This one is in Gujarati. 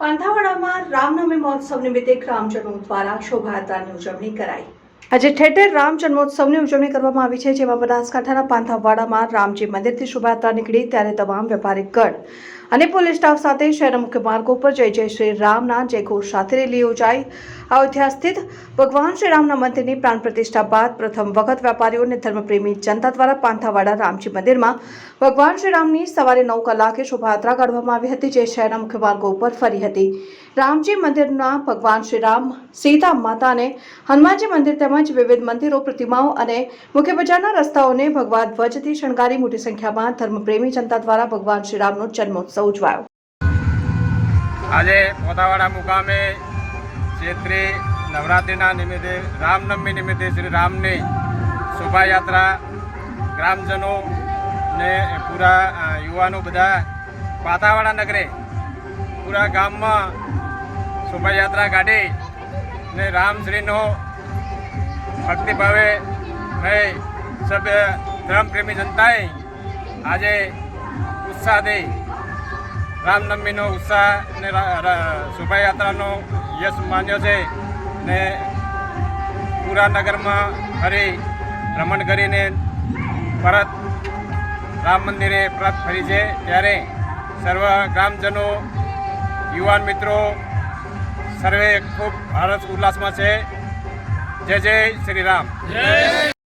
પાંથાવાડામાં રામનવમી મહોત્સવ નિમિત્તે ગ્રામજનો દ્વારા શોભાયાત્રાની ઉજવણી કરાઈ. આજે ઠેર રામ જન્મોત્સવની ઉજવણી કરવામાં આવી છે, જેમાં બનાસકાંઠાના પાંથાવાડામાં રામજી મંદિરથી શોભાયાત્રા નીકળી, ત્યારે તમામ વેપારી ગણ અને પોલીસ સ્ટાફ સાથે શહેરના મુખ્ય માર્ગો પર જય જય શ્રી રામના જયઘોષ સાથે રેલી યોજાઈ. અયોધ્યા સ્થિત ભગવાન શ્રી રામના મંદિરની પ્રાણ પ્રતિષ્ઠા બાદ પ્રથમ વખત વેપારીઓ અને ધર્મપ્રેમી જનતા દ્વારા પાંથાવાડા રામજી મંદિરમાં ભગવાન શ્રી રામની સવારે નવ કલાકે શોભાયાત્રા કાઢવામાં આવી હતી, જે શહેરના મુખ્ય માર્ગો ઉપર ફરી હતી. રામજી મંદિરના ભગવાન શ્રી રામ સીતા માતા અને હનુમાનજી મંદિર તેમજ વિવિધ મંદિરો, પ્રતિમાઓ અને મુખ્ય બજારના રસ્તાઓને ભગવા ધ્વજથી શણગારી મોટી સંખ્યામાં ધર્મપ્રેમી જનતા દ્વારા ભગવાન શ્રી રામનો જન્મોત્સવ ઉજવાયો આજે પોતાવાડા મુકામે ચૈત્રી નવરાત્રિના નિમિત્તે રામનવમી નિમિત્તે શ્રી રામની શોભાયાત્રા ગ્રામજનો ને પૂરા યુવાનો બધા પાતાવાડા નગરે પૂરા ગામમાં શોભાયાત્રા કાઢી ને રામશ્રીનો ભક્તિભાવે રહી સભ્ય, ધર્મપ્રેમી જનતાએ આજે ઉત્સાહથી રામનવમીનો ઉત્સાહ ને રા- રા- શોભાયાત્રાનો યશ માન્યો છે ને પૂરા નગરમાં ફરી ભ્રમણ કરીને પરત રામ મંદિરે પરત ફરી છે. ત્યારે સર્વ ગ્રામજનો, યુવાન મિત્રો, સર્વે ખૂબ ભારત ઉલ્લાસમાં છે. જય જય શ્રી રામ.